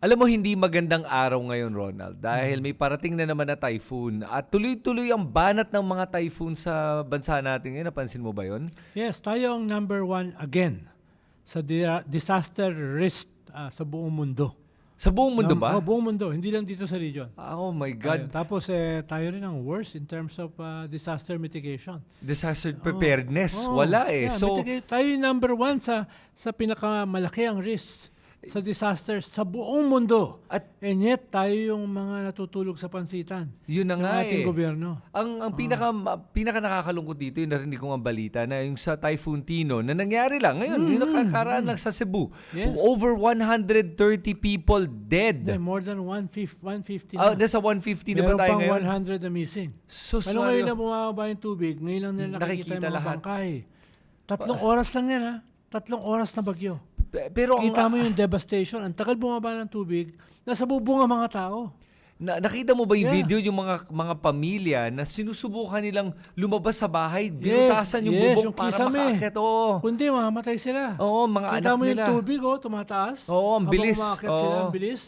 Alam mo, hindi magandang araw ngayon, Ronald. Dahil may parating na naman na typhoon. At tuloy-tuloy ang banat ng mga typhoon sa bansa natin ngayon. Napansin mo ba yon? Yes, tayo ang number one again sa di- disaster risk ah, sa buong mundo. Sa buong mundo ba? Oh, buong mundo, hindi lang dito sa region. Oh my Tayo. God. Tapos eh, tayo rin ang worst in terms of ah, disaster mitigation. Disaster preparedness. Oh, Wala eh. yeah, so, mitigate- tayo yung number one sa sa pinakamalaki ang risk sa disasters sa buong mundo. at And yet, tayo yung mga natutulog sa pansitan yun na ng nga ating eh. gobyerno. Ang ang pinaka pinaka nakakalungkot dito yung narinig ko ang balita na yung sa Typhoon Tino na nangyari lang ngayon, yung nakakaraan lang sa Cebu. Yes. Over 130 people dead. Hindi, more than 150, 150 Ah, na. nasa 150 na ba tayo pang ngayon? 100 na missing. Sus, Ano ngayon na bumababa yung tubig? Ngayon lang nila nakikita, Nakikita yung mga lahat. bangkay. Tatlong oras lang yan ha. Tatlong oras na bagyo. Pe- Pero ang, Kita mo yung devastation. Ang tagal bumaba ng tubig. Nasa bubong ang mga tao. na, nakita mo ba yung Yeah. video yung mga mga pamilya na sinusubukan nilang lumabas sa bahay, binutasan yung yes, bubong yung para kisame. makaakyat. Oo. Kundi mamamatay sila. Oo, mga Kita anak mo yung nila. tubig oh, tumataas. Oo, ang Habang bilis. umaakyat sila, ang bilis.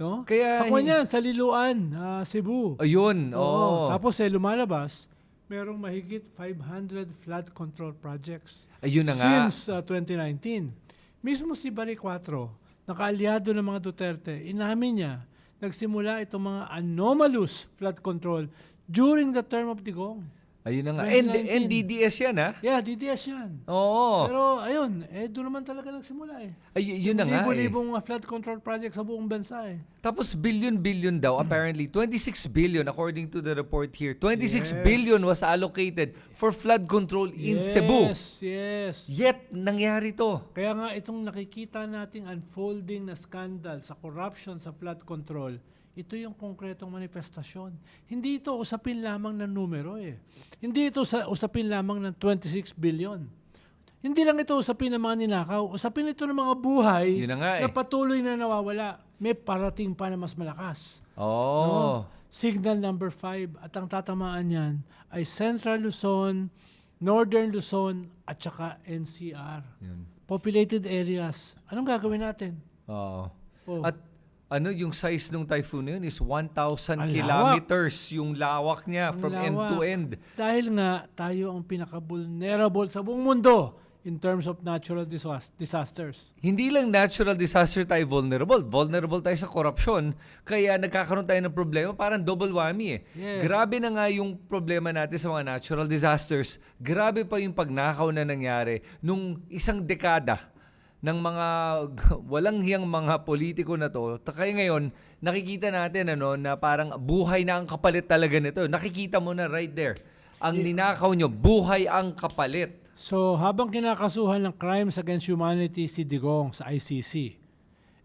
No? Kaya sa kanyan, sa Liluan, ah, Cebu. Ayun, oo. Oo. Tapos eh, lumalabas, merong mahigit 500 flood control projects. Ayun na nga. Since uh, 2019. Mismo si Barry Cuatro, nakaalyado ng mga Duterte, inamin niya, nagsimula itong mga anomalous flood control during the term of Digong. Ayun na nga. And, 2019. NDDS yan, ha? Yeah, DDS yan. Oo. Pero ayun, eh doon naman talaga nagsimula eh. Ay, yun na nga eh. Libo-libong uh, flood control project sa buong bansa eh. Tapos billion-billion daw, apparently 26 billion according to the report here. 26 Yes. billion was allocated for flood control in yes, Cebu. Yes, Yet, nangyari to. Kaya nga itong nakikita nating unfolding na scandal sa corruption sa flood control, ito yung konkretong manifestasyon. Hindi ito usapin lamang ng numero eh. Hindi ito sa usapin lamang ng 26 billion. Hindi lang ito usapin ng mga ninakaw. Usapin ito ng mga buhay Yun na nga eh. na patuloy na nawawala. May parating pa na mas malakas. Oo. No? Signal number 5 at ang tatamaan niyan ay Central Luzon, Northern Luzon at saka NCR. Yun. Populated areas. Anong gagawin natin? Oo. Oh. At ano yung size ng typhoon na yun is 1,000 Ang kilometers yung lawak niya Ang from end lawak. to end. Dahil nga tayo ang pinaka-vulnerable sa buong mundo in terms of natural disas- disasters. Hindi lang natural disaster tayo vulnerable. Vulnerable tayo sa korupsyon. Kaya nagkakaroon tayo ng problema. Parang double whammy eh. Yes. Grabe na nga yung problema natin sa mga natural disasters. Grabe pa yung pagnakaw na nangyari nung isang dekada ng mga walang hiyang mga politiko na to. Kaya ngayon, nakikita natin ano, na parang buhay na ang kapalit talaga nito. Nakikita mo na right there. Ang ninakaw nyo, buhay ang kapalit. So, habang kinakasuhan ng crimes against humanity si Digong sa ICC,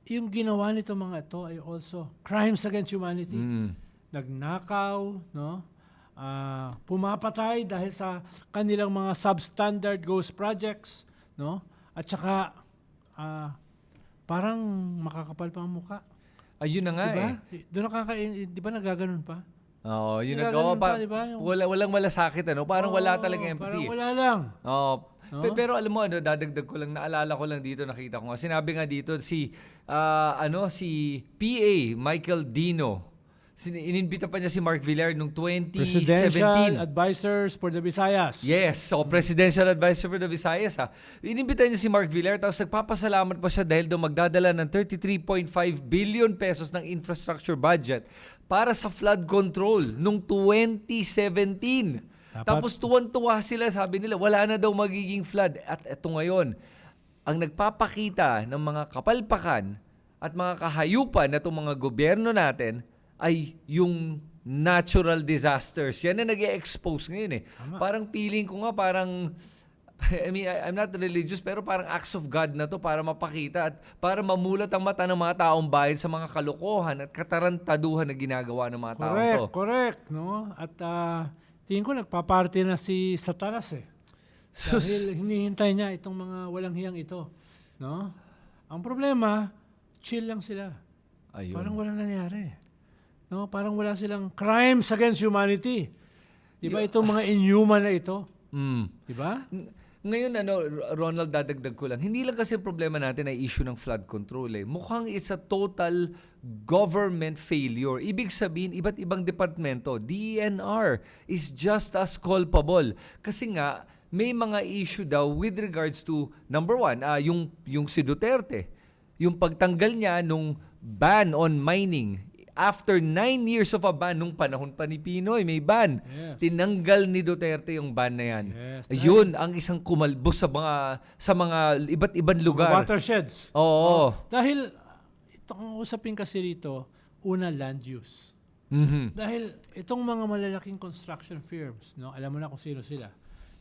yung ginawa nito mga ito ay also crimes against humanity. Mm. Nagnakaw, no? Ah, pumapatay dahil sa kanilang mga substandard ghost projects, no? At saka ah, parang makakapal pa ang muka. Ayun na nga Diba? eh. Doon nakaka di ba nagaganon pa? Oo, yun oh, ganun pa, pa, di ba? Yung- wala, walang malasakit, ano? Parang wala Oo, talaga empathy. Parang wala lang. Oo. No? Pe- pero alam mo, ano, dadagdag ko lang, naalala ko lang dito, nakita ko nga. Sinabi nga dito si, ah, ano, si PA, Michael Dino. Ininbita pa niya si Mark Villar nung 2017. Presidential advisors for the Visayas. Yes, so presidential advisor for the Visayas ha. Inimbita niya si Mark Villar tapos nagpapasalamat pa siya dahil daw magdadala ng 33.5 billion pesos ng infrastructure budget para sa flood control nung 2017. Dapat- Tapos tuwan-tuwa sila, sabi nila, wala na daw magiging flood. At eto ngayon, ang nagpapakita ng mga kapalpakan at mga kahayupan na itong mga gobyerno natin ay yung natural disasters. Yan na nag expose ngayon eh. Parang feeling ko nga parang I mean, I- I'm not religious pero parang acts of God na to para mapakita at para mamulat ang mata ng mga taong bayan sa mga kalokohan at katarantaduhan na ginagawa ng mga taong Correct, to. correct, no? At ah, tingin ko nagpa-party na si Satanas eh. Sus. Dahil hinihintay niya itong mga walang hiyang ito, no? Ang problema, chill lang sila. Ayun. Parang walang nangyari. No, parang wala silang crimes against humanity. 'Di ba itong mga inhuman na ito? Mm. 'Di ba? Ngayon, ano, Ronald, dadagdag ko lang. Hindi lang kasi problema natin ay issue ng flood control. Eh. Mukhang it's a total government failure. Ibig sabihin, iba't ibang departamento, DENR is just as culpable. Kasi nga, may mga issue daw with regards to, number one, ah, yung, yung si Duterte. Yung pagtanggal niya nung ban on mining after nine years of a ban, nung panahon pa ni Pinoy, may ban. Yes. Tinanggal ni Duterte yung ban na yan. Yes. Yun ang isang kumalbos sa mga sa mga iba't ibang lugar. Watersheds. Oo. Dahil itong usapin kasi rito, una land use. Mhm. Dahil itong mga malalaking construction firms, no, alam mo na kung sino sila,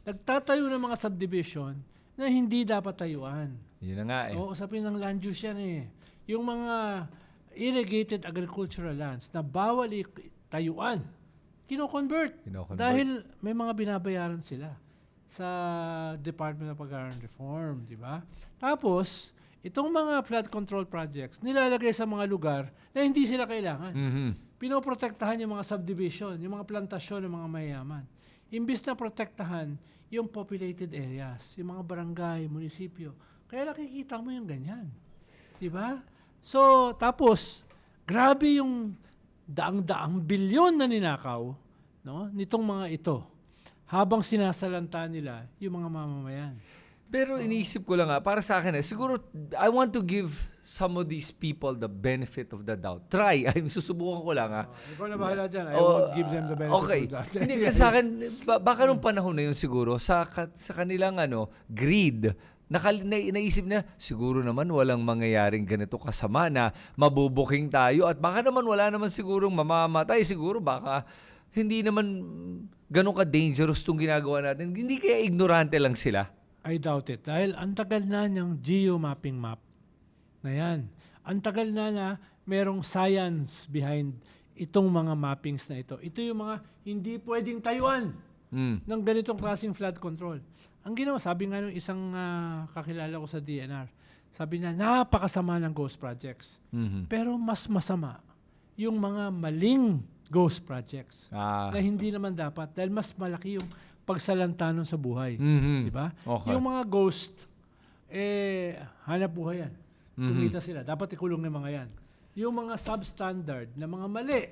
nagtatayo ng mga subdivision na hindi dapat tayuan. Yun na nga eh. Oo, usapin ng land use yan eh. Yung mga irrigated agricultural lands na bawal tayuan, kino-convert. Kino-convert. Dahil may mga binabayaran sila sa Department of Agrarian Reform, di ba? Tapos, itong mga flood control projects, nilalagay sa mga lugar na hindi sila kailangan. Mhm. Pinoprotektahan yung mga subdivision, yung mga plantasyon ng mga mayayaman. Imbis na protektahan yung populated areas, yung mga barangay, munisipyo. Kaya nakikita mo yung ganyan. Di ba? So, tapos, grabe yung daang-daang bilyon na ninakaw no, nitong mga ito habang sinasalanta nila yung mga mamamayan. Pero iniisip ko lang nga, para sa akin eh, siguro I want to give some of these people the benefit of the doubt. Try. Ay, susubukan ko lang ah. ikaw na bahala dyan. I Oh, won't give them the benefit okay. of that. Hindi kasi sa akin ba- baka nung panahon na yun siguro sa ka- sa kanilang ano greed nakal na, naisip na siguro naman walang mangyayaring ganito kasama na mabubuking tayo at baka naman wala naman sigurong mamamatay siguro baka hindi naman ganun ka dangerous tong ginagawa natin hindi kaya ignorante lang sila I doubt it. Dahil ang tagal na niyang geomapping map na yan. Ang tagal na na merong science behind itong mga mappings na ito. Ito yung mga hindi pwedeng tayuan mm. ng ganitong klaseng flood control. Ang ginawa, sabi nga nung isang ah, kakilala ko sa DNR, sabi niya, napakasama ng ghost projects. Mhm. Pero mas masama yung mga maling ghost projects ah na hindi naman dapat dahil mas malaki yung pagsalanta nun sa buhay. mhm. Di ba? Okay. Yung mga ghost, eh, hanap buhay yan. Mhm. Kumita sila. Dapat ikulong yung mga yan. Yung mga substandard na mga mali,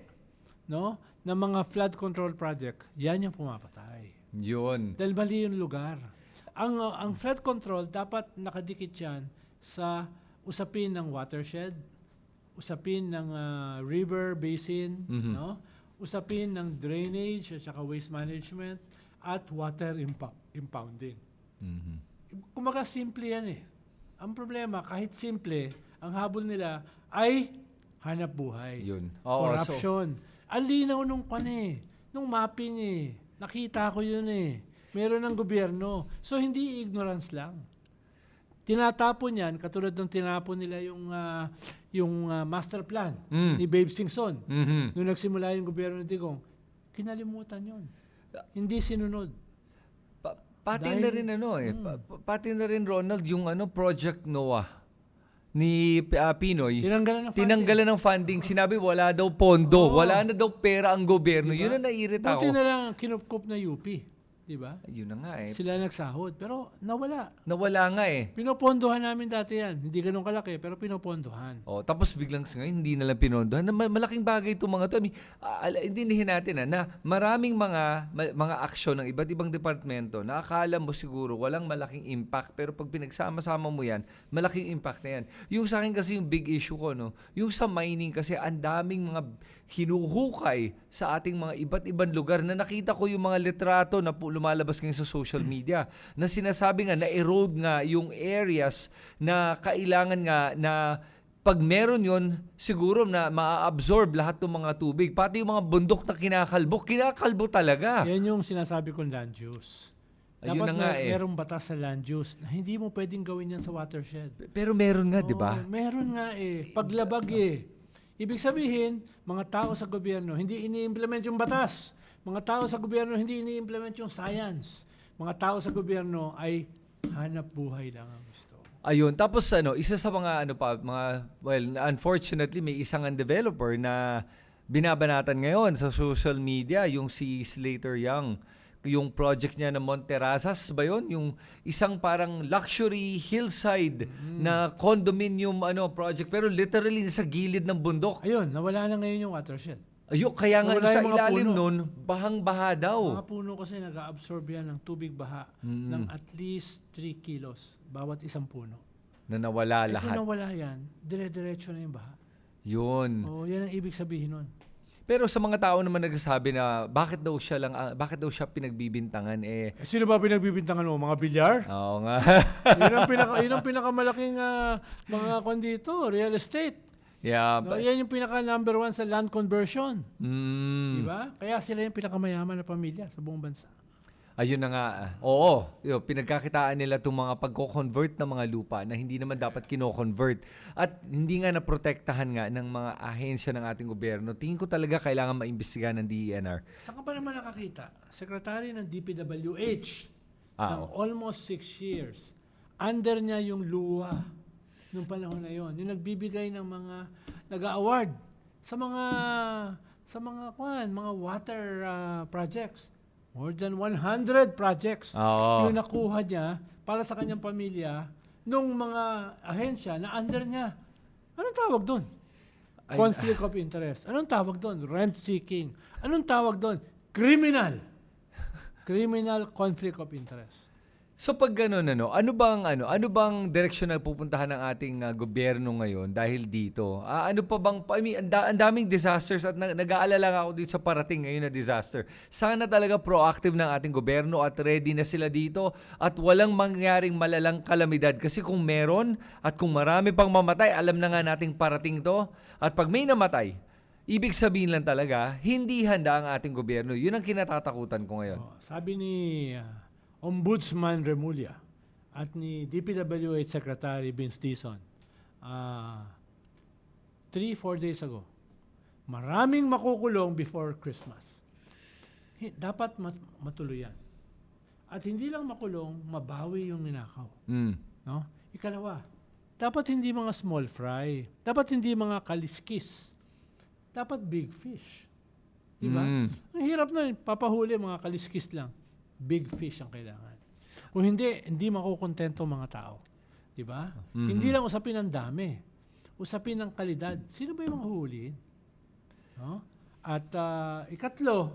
no? Na mga flood control project, yan yung pumapatay. yun Dahil mali yung lugar. Ang, uh, ang flood control, dapat nakadikit yan sa usapin ng watershed, usapin ng uh, river basin, Mhm. no? usapin ng drainage at saka waste management at water impa- impounding. Mhm. Kumaga simple yan eh. Ang problema, kahit simple, ang habol nila ay hanap buhay. yun so- corruption. ang linaw nung kan eh, nung mapping eh. Nakita ko yun eh. Meron ng gobyerno. So hindi ignorance lang. Tinatapon yan, katulad ng tinapon nila yung ah, yung ah, master plan Mm. ni Babe Singson. Mhm. Nung nagsimula yung gobyerno ni Digong, kinalimutan yun. Hindi sinunod. Pa- pati Dahil- na rin ano eh, pa- pa- pati na rin Ronald yung ano Project Noah ni ah, Pinoy. Tinanggalan ng funding. Tinanggalan ng funding, sinabi wala daw pondo, Oo. wala na daw pera ang gobyerno. Diba? Yun ang naiirita Buti ako. na lang kinupkup na UP. Di ba? Yun na nga eh. Sila nagsahod. Pero nawala. Nawala nga eh. Pinopondohan namin dati yan. Hindi ganun kalaki, pero pinopondohan. Oh, tapos biglang sa ngayon, hindi na lang pinondohan. Na ma- malaking bagay itong mga to. I mean, ala- intindihin natin ah, na maraming mga ma- mga aksyon ng iba't ibang departamento na akala mo siguro walang malaking impact pero pag pinagsama-sama mo yan, malaking impact na yan. Yung sa akin kasi yung big issue ko, no, yung sa mining kasi ang daming mga hinuhukay sa ating mga iba't ibang lugar na nakita ko yung mga litrato na pu- lumalabas ngayon sa social media na sinasabi nga na erode nga yung areas na kailangan nga na pag meron yon siguro na maa-absorb lahat ng mga tubig. Pati yung mga bundok na kinakalbo, kinakalbo talaga. Yan yung sinasabi kong land use. Ayun Dapat na nga mer- eh. merong batas sa land use na hindi mo pwedeng gawin yan sa watershed. Pero meron nga, di ba? Oo, meron nga eh. Paglabag eh. Ibig sabihin, mga tao sa gobyerno hindi ini-implement yung batas. Mga tao sa gobyerno hindi ini-implement yung science. Mga tao sa gobyerno ay hanap buhay lang ang gusto. Ayun, tapos ano, isa sa mga ano pa, mga well, unfortunately may isang ang developer na binabanatan ngayon sa social media yung si Slater Young yung project niya na Monterrazas ba yun? Yung isang parang luxury hillside na condominium ano project pero literally sa gilid ng bundok. Ayun, nawala na ngayon yung watershed. Ayo, kaya nga sa yung mga ilalim puno. nun, bahang-baha daw. Mga puno kasi nag-absorb yan ng tubig baha ng at least 3 kilos bawat isang puno. Na nawala Eh, kung lahat. nawala yan, dire-diretso na yung baha. Yun. Oh, yan ang ibig sabihin nun. Pero sa mga tao naman nagsasabi na bakit daw siya lang ah, bakit daw siya pinagbibintangan eh Eh, sino ba pinagbibintangan mo? Mga bilyar? Oo nga. yun, ang pinaka, yun ang pinakamalaking ah, mga kwan dito, real estate. Yeah. No, but- yan yung pinaka number one sa land conversion. Mm. Di ba? Kaya sila yung pinakamayaman na pamilya sa buong bansa. Ayun na nga. Oo, yun, pinagkakitaan nila itong mga pagko-convert ng mga lupa na hindi naman dapat kino-convert. At hindi nga naprotektahan nga ng mga ahensya ng ating gobyerno. Tingin ko talaga kailangan maimbestigahan ng DENR. Saan ka pa naman nakakita? Secretary ng DPWH Ah, ng almost six years. Under niya yung luwa nung panahon na yon. Yung nagbibigay ng mga nag-award sa mga sa mga kwan, mga water ah, projects. More than 100 projects Oo. yung nakuha niya para sa kanyang pamilya nung mga ahensya na under niya. Anong tawag doon? Conflict of interest. Anong tawag doon? Rent seeking. Anong tawag doon? Criminal. Criminal conflict of interest. So pag gano'n ano, ano bang ano, ano bang direksyon na pupuntahan ng ating ah, gobyerno ngayon dahil dito? Ah, ano pa bang I mean, ang da- ang daming disasters at na- nag-aalala nga ako dito sa parating ngayon na disaster. Sana talaga proactive ng ating gobyerno at ready na sila dito at walang mangyaring malalang kalamidad kasi kung meron at kung marami pang mamatay, alam na nga nating parating to. At pag may namatay, ibig sabihin lang talaga, hindi handa ang ating gobyerno. Yun ang kinatatakutan ko ngayon. Oh, sabi ni ah, Ombudsman Remulla at ni DPWH Secretary Vince Dizon, ah, three, four days ago, maraming makukulong before Christmas. Dapat mat- matuloy yan. At hindi lang makulong, mabawi yung ninakaw. Mm. No? Ikalawa, dapat hindi mga small fry. Dapat hindi mga kaliskis. Dapat big fish. Di ba? Mm. Ang hirap na, papahuli mga kaliskis lang. Big fish ang kailangan. Kung hindi, hindi makukontento ang mga tao. Di ba? Mhm. Hindi lang usapin ang dami. Usapin ng kalidad. Sino ba yung mga huhulihin? No? At ah, ikatlo,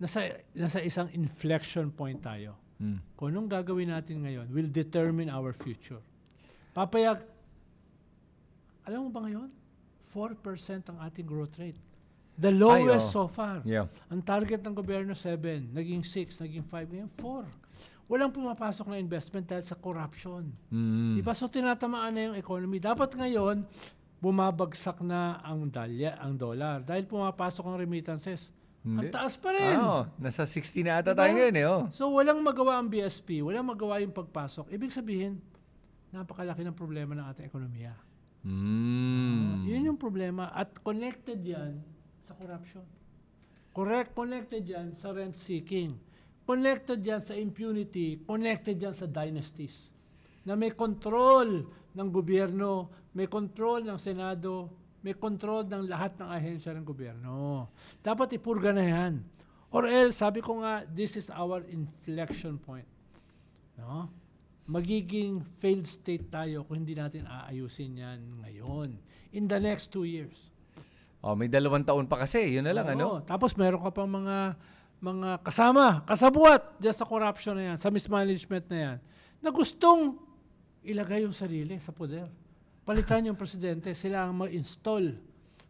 nasa, nasa isang inflection point tayo Mm. kung anong gagawin natin ngayon will determine our future. Papayag, alam mo ba ngayon? 4% ang ating growth rate. The lowest oo. so far. Yeah. Ang target ng gobyerno 7, naging 6, naging 5, ngayon 4. Walang pumapasok na investment dahil sa corruption. Mm. Diba? So tinatamaan na yung economy. Dapat ngayon, bumabagsak na ang dalya, ang dollar. Dahil pumapasok ang remittances. Ang Hindi. taas pa rin. Oo, nasa 60 na ata Diba? tayo ngayon eh. Oh. So walang magawa ang BSP, walang magawa yung pagpasok. Ibig sabihin, napakalaki ng problema ng ating ekonomiya. Mm. Yun yung problema at connected yan sa corruption. Correct, connected yan sa rent seeking. Connected yan sa impunity, connected yan sa dynasties. Na may control ng gobyerno, may control ng Senado, may control ng lahat ng ahensya ng gobyerno. Dapat ipurga na yan. Or else, sabi ko nga, this is our inflection point. No? Magiging failed state tayo kung hindi natin aayusin yan ngayon. In the next two years. Oh, may dalawang taon pa kasi. Yun na lang, Oo. ano? Tapos meron ka pang mga mga kasama, kasabuat dyan sa corruption na yan, sa mismanagement na yan, na gustong ilagay yung sarili sa poder. Palitan yung presidente, sila ang mag-install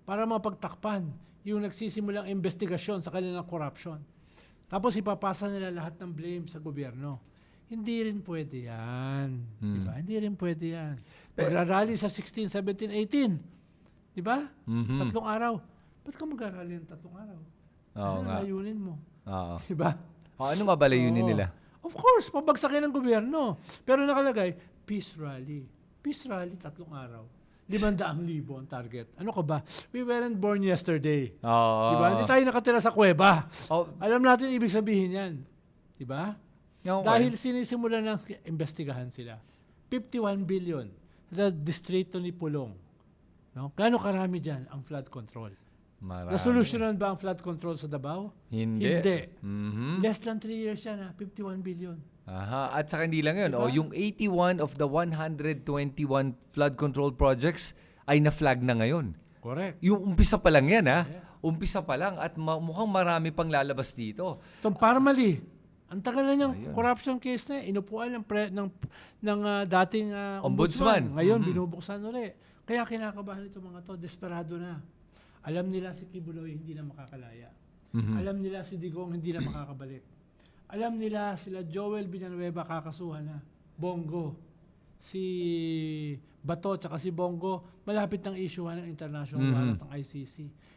para mapagtakpan yung nagsisimulang investigasyon sa kanilang corruption. Tapos ipapasa nila lahat ng blame sa gobyerno. Hindi rin pwede yan. Di ba? Hindi rin pwede yan. Pe- Magrarally sa 16, 17, 18. Di ba? Mhm. Tatlong araw. Ba't ka mag-arali ng tatlong araw? Oo ano nga. layunin mo? Oo. Di ba? Oh, ano nga ba layunin Oo. nila? Of course, pabagsakin ng gobyerno. Pero nakalagay, peace rally. Peace rally, tatlong araw. Limandaang libo ang target. Ano ka ba? We weren't born yesterday. Oo. Di ba? Hindi tayo nakatira sa kuweba. Oh, Alam natin ibig sabihin yan. Di ba? okay. Dahil sinisimulan ng investigahan sila. 51 billion sa distrito ni Pulong. No? Gaano karami dyan ang flood control? Marami. Nasolusyonan ba ang flood control sa Davao? Hindi. Hindi. Mhm. Less than 3 years yan ha, 51 billion. Aha. At saka hindi lang yun. Diba? Oh, yung 81 of the 121 flood control projects ay na-flag na ngayon. Correct. Yung umpisa pa lang yan, ha? Yeah. Umpisa pa lang at ma- mukhang marami pang lalabas dito. Itong Parmali, ang tagal na niyang Ayun. corruption case na eh. Inupuan ng, pre, ng, ng ah, dating ah, Ombudsman. ombudsman. Ngayon, Mhm. binubuksan ulit. Kaya kinakabahan itong mga to, desperado na. Alam nila si Kibuloy hindi na makakalaya. Mhm. Alam nila si Digong hindi na makakabalik. Alam nila sila Joel Villanueva kakasuhan na. Bongo. Si Bato tsaka si Bongo malapit ng issuehan ng international Mhm. warrant ng ICC.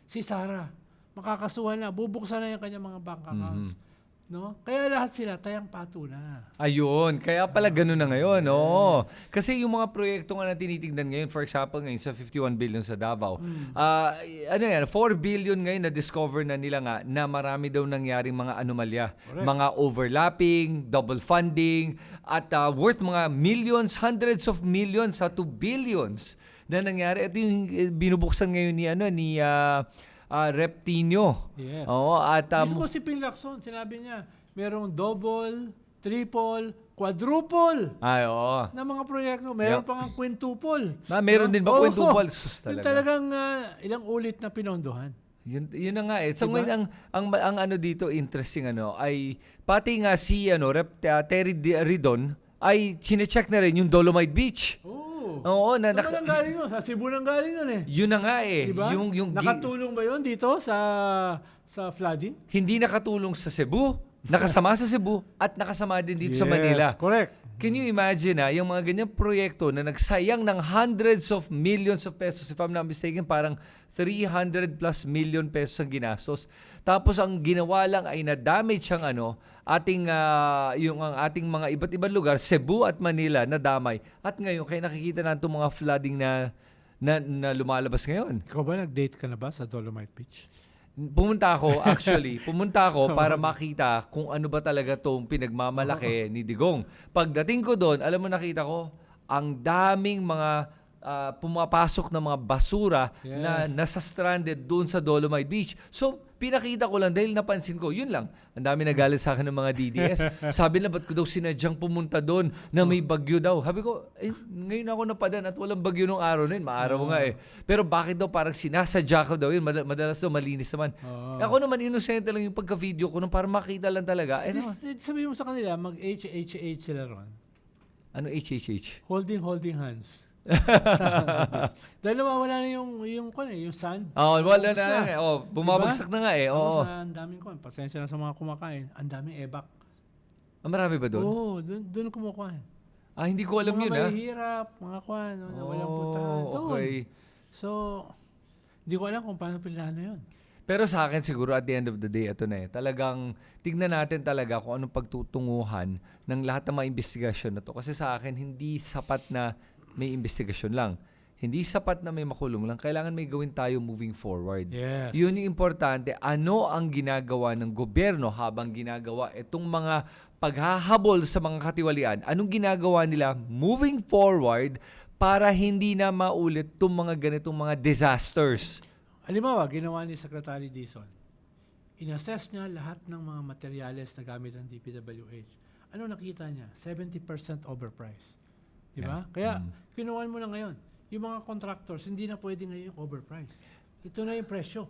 Si Sara makakasuhan na. Bubuksan na yung kanyang mga bank accounts. Mhm. No? Kaya lahat sila tayang pato na. Ayun, kaya pala ganun na ngayon, oo. Kasi yung mga proyekto nga na tinitingnan ngayon, for example, ngayon sa 51 billion sa Davao, ah, ano yan, 4 billion ngayon na discover na nila nga na marami daw nangyaring mga anomalya. Correct. Mga overlapping, double funding, at ah, worth mga millions, hundreds of millions sa 2 billions na nangyari. Ito yung eh, binubuksan ngayon ni, ano, ni ah, ah, Reptino. Yes. Oo, at um, Mismo si Ping Lacson, sinabi niya, merong double, triple, quadruple ay, oo. na mga proyekto. Meron Yep. pa nga quintuple. Ah, meron din ba Oo. quintuple? Sus, Yung talaga. talagang ah, ilang ulit na pinondohan. Yun, yun na nga eh. So Diba? ngayon ang, ang ang ano dito interesting ano ay pati nga si ano Rep uh, Terry Ridon ay chine-check na rin yung Dolomite Beach. Oo. Oo, na, Saan ba nang galing yun? Sa Cebu nang galing yun eh. yun na nga eh. Diba? Yung yung gi- Nakatulong ba yun dito sa sa flooding? hindi nakatulong sa Cebu, nakasama sa Cebu at nakasama din dito sa Manila. correct. Can you imagine ha, yung mga ganyang proyekto na nagsayang ng hundreds of millions of pesos, if I'm not mistaken, parang 300 plus million pesos ang ginastos. Tapos ang ginawa lang ay na-damage ang ano, ating, ah, yung ang ating mga iba't ibang lugar, Cebu at Manila, na damay. At ngayon, kaya nakikita na itong mga flooding na, na, na lumalabas ngayon. Ikaw ba nag-date ka na ba sa Dolomite Beach? Pumunta ako, actually, pumunta ako para makita kung ano ba talaga tong pinagmamalaki ni Digong. Pagdating ko doon, alam mo nakita ko, ang daming mga ah, pumapasok na mga basura Yes. na nasa stranded doon sa Dolomite Beach. So, pinakita ko lang dahil napansin ko, yun lang. Ang dami nagalit sa akin ng mga DDS. Sabi na, ba't ko daw sinadyang pumunta doon na may bagyo daw? Sabi ko, eh, ngayon ako napadan at walang bagyo nung araw na yun. Maaraw nga eh. Pero bakit daw parang sinasadya ko daw yun? Mad- Madalas daw malinis naman. Oo. Ako naman, inosente lang yung pagka-video ko nung para makita lang talaga. Eh, Sabihin mo sa kanila, mag-H-H-H sila ron. ano HHH? Holding, holding hands. Dahil nawawala na yung, yung, kung ano, yung sand. Oh, wala Ubus na. nga. Oh, bumabagsak na nga eh. Oo. Ah, ang daming kwan. Pasensya na sa mga kumakain. Ang daming ebak. Ah, marami ba doon? Oo, dun, dun kumukuha. Ah, hindi ko alam mga yun ah. mahihirap, mga kwan, no, na walang puntahan. Oh, Doon. okay. So, hindi ko alam kung paano plano yun. Pero sa akin siguro at the end of the day, ito na eh. Talagang tignan natin talaga kung anong pagtutunguhan ng lahat ng mga investigasyon na to. Kasi sa akin, hindi sapat na may investigasyon lang. Hindi sapat na may makulong lang. Kailangan may gawin tayo moving forward. Yes. Yun yung importante. Ano ang ginagawa ng gobyerno habang ginagawa itong mga paghahabol sa mga katiwalian? Anong ginagawa nila moving forward para hindi na maulit itong mga ganitong mga disasters? Halimbawa, ginawa ni Secretary Dizon. Inassess niya lahat ng mga materyales na gamit ng DPWH. Ano nakita niya? 70% overpriced. Di ba? Yeah. Kaya, Mm. kinuha mo na ngayon. Yung mga contractors, hindi na pwede ngayon yung overpriced. Ito na yung presyo.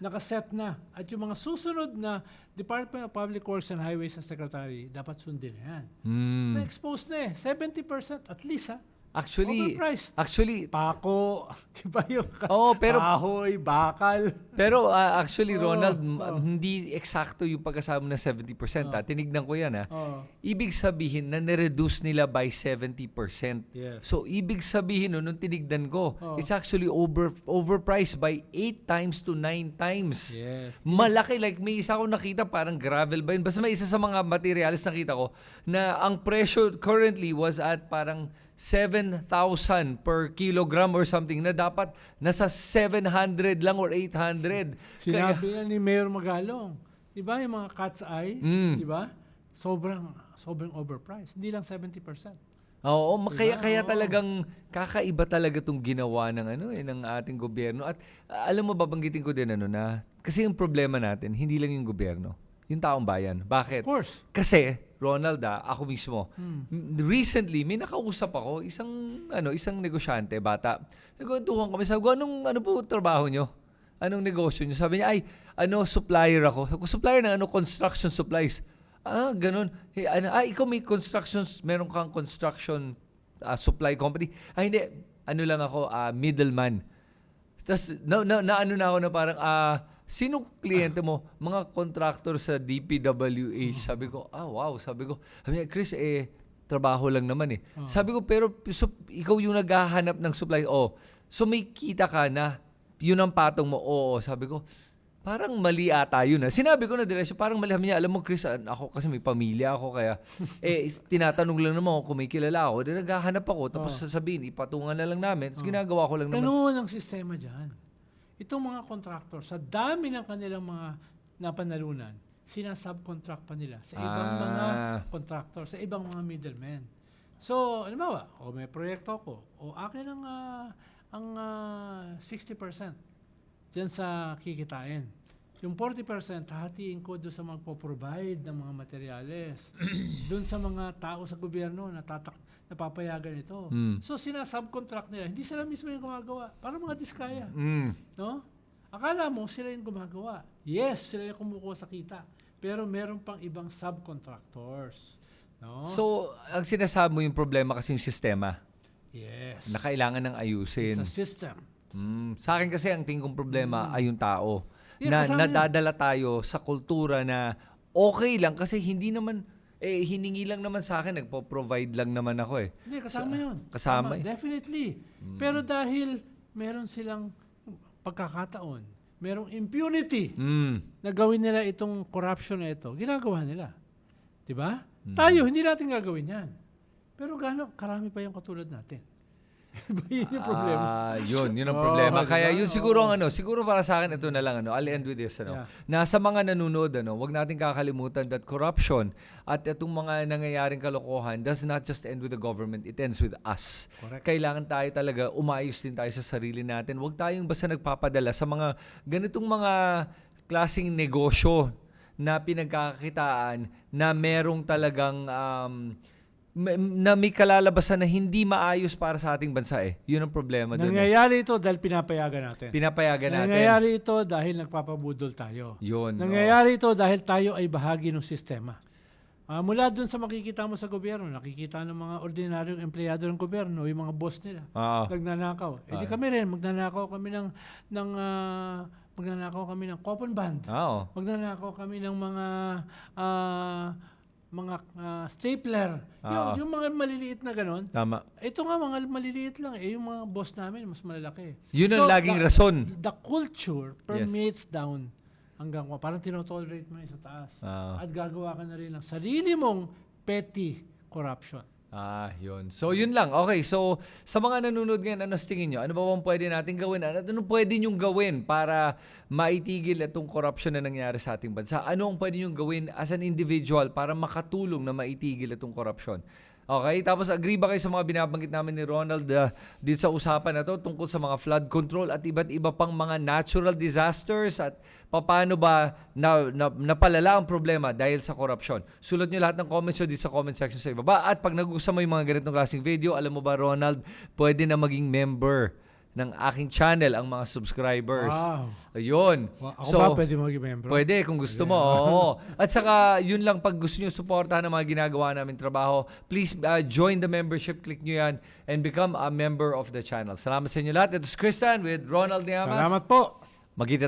Nakaset na. At yung mga susunod na Department of Public Works and Highways sa Secretary, dapat sundin na yan. Hmm. Na-expose na eh. 70% at least ha. Actually, Overpriced. actually, Pako, di ba yung Oo, pero- kahoy, bakal. pero ah, actually Oo, Ronald, oo. hindi eksakto yung pagkasama ng 70%. ah. Tinignan ko yan ah. Oh, Ibig sabihin na nireduce nila by 70%. yes. So, ibig sabihin nun, nung tinignan ko, Oo. it's actually over overpriced by 8 times to 9 times. Yes. Malaki, like may isa ko nakita, parang gravel ba yun? Basta may isa sa mga materials nakita ko na ang presyo currently was at parang 7,000 per kilogram or something na dapat nasa 700 lang or 800. Kaya, Sinabi yan ni Mayor Magalong. Di ba yung mga cat's eyes? Mm. Di ba? Sobrang, sobrang overpriced. Hindi lang 70%. Oo, kaya kaya talagang kakaiba talaga tong ginawa ng ano eh ng ating gobyerno at alam mo babanggitin ko din ano na kasi yung problema natin hindi lang yung gobyerno, yung taong bayan. Bakit? Of course. Kasi Ronald ah, ako mismo Hmm. recently may nakausap ako isang ano isang negosyante bata. Nagkwentuhan kami sabi ko anong ano po trabaho nyo? Anong negosyo nyo? Sabi niya ay ano supplier ako. Sabi ko, supplier ng ano construction supplies. Ah, ganun. Eh, ano, ah, ikaw may construction, meron kang construction ah, supply company. Ah, hindi. Ano lang ako, ah, middleman. Tapos, na, na, na ano na ako na parang, ah, sino kliyente mo? Mga contractor sa DPWH. Sabi ko, ah, wow. Sabi ko, sabi niya, Chris, eh, trabaho lang naman eh. Sabi ko, pero so, ikaw yung naghahanap ng supply. Oh, so may kita ka na, yun ang patong mo. Oo, sabi ko, parang mali ata yun. ah. Sinabi ko na diretso, parang mali. Niya, alam mo Chris, ako kasi may pamilya ako, kaya eh, tinatanong lang naman ako kung may kilala ako. Then naghahanap ako, tapos sasabihin, ipatungan na lang namin. Tapos ginagawa ko lang naman. Ganun ang sistema dyan. Itong mga contractor, sa dami ng kanilang mga napanalunan, sinasubcontract pa nila sa ibang Ah. mga contractor, sa ibang mga middlemen. So, ano ba? O may proyekto ko, o akin ang, ah, ang ah, 60% dyan sa kikitain. Yung 40%, hahatiin ko doon sa magpo-provide ng mga materyales. doon sa mga tao sa gobyerno na tatak, napapayagan ito. Mm. So, sinasubcontract nila. Hindi sila mismo yung gumagawa. Para mga diskaya. Mm. No? Akala mo sila yung gumagawa. Yes, sila yung kumukuha sa kita. Pero meron pang ibang subcontractors. No? So, ang sinasabi mo yung problema kasi yung sistema yes. na kailangan ng ayusin. Sa system. Mm, sa akin kasi ang tingin kong problema ay yung tao. Yeah, na kasama yun. nadadala tayo sa kultura na okay lang kasi hindi naman eh hiningi lang naman sa akin nagpo-provide lang naman ako eh. Hindi, kasama Sa- yun. kasama eh. Definitely. Pero dahil meron silang pagkakataon, merong impunity Mm. na gawin nila itong corruption na ito, ginagawa nila. 'Di ba? Hmm. Tayo, hindi natin gagawin yan. Pero gano'n, karami pa yung katulad natin. Yun yung problema. Ah, yun, yun ang problema. Kaya diba? yun siguro ang ano, siguro para sa akin ito na lang ano, I'll end with this ano. Yeah. Na sa mga nanonood ano, wag nating kakalimutan that corruption at itong mga nangyayaring kalokohan does not just end with the government, it ends with us. Correct. Kailangan tayo talaga umayos din tayo sa sarili natin. Huwag tayong basta nagpapadala sa mga ganitong mga klasing negosyo na pinagkakakitaan na merong talagang um, na may kalalabasan na hindi maayos para sa ating bansa eh. Yun ang problema doon. Eh. Nangyayari ito dahil pinapayagan natin. Pinapayagan natin. Nangyayari ito dahil nagpapabudol tayo. Yun. Nangyayari ito dahil tayo ay bahagi ng sistema. Ah, mula dun sa makikita mo sa gobyerno, nakikita ng mga ordinaryong empleyado ng gobyerno, yung mga boss nila, Oo. nagnanakaw. Eh di Ah. kami rin, magnanakaw kami ng, ng ah, magnanakaw kami ng coupon band. Oo. Magnanakaw kami ng mga ah, mga ah, stapler. Yung, Oo. yung mga maliliit na ganon. Tama. Ito nga mga maliliit lang eh yung mga boss namin mas malalaki. Yun ang So, laging the- rason. The culture permeates down hanggang kwa- parang tinotolerate mo sa taas. Ah. At gagawa ka na rin ng sarili mong petty corruption. Ah, yun. So, yun lang. Okay, so sa mga nanonood ngayon, ano sa tingin nyo? Ano ba bang pwede natin gawin? Ano, ano pwede nyong gawin para maitigil itong corruption na nangyari sa ating bansa? Ano ang pwede nyong gawin as an individual para makatulong na maitigil itong corruption? Okay, tapos agree ba kayo sa mga binabanggit namin ni Ronald uh, dito sa usapan na to tungkol sa mga flood control at iba't iba pang mga natural disasters at paano ba na, na, napalala ang problema dahil sa corruption? Sulat nyo lahat ng comments nyo dito sa comment section sa ibaba. At pag nag-uusap mo yung mga ganitong klaseng video, alam mo ba Ronald, pwede na maging member ng aking channel ang mga subscribers. Wow. Ayun. Ako So, ba pwede maging membro? Pwede kung gusto mo. Oo. At saka yun lang pag gusto niyo suportahan ang mga ginagawa namin trabaho, please uh, join the membership, click niyo yan and become a member of the channel. Salamat sa inyo lahat. Ito si Kristan with Ronald Niamas. Salamat po. Magkita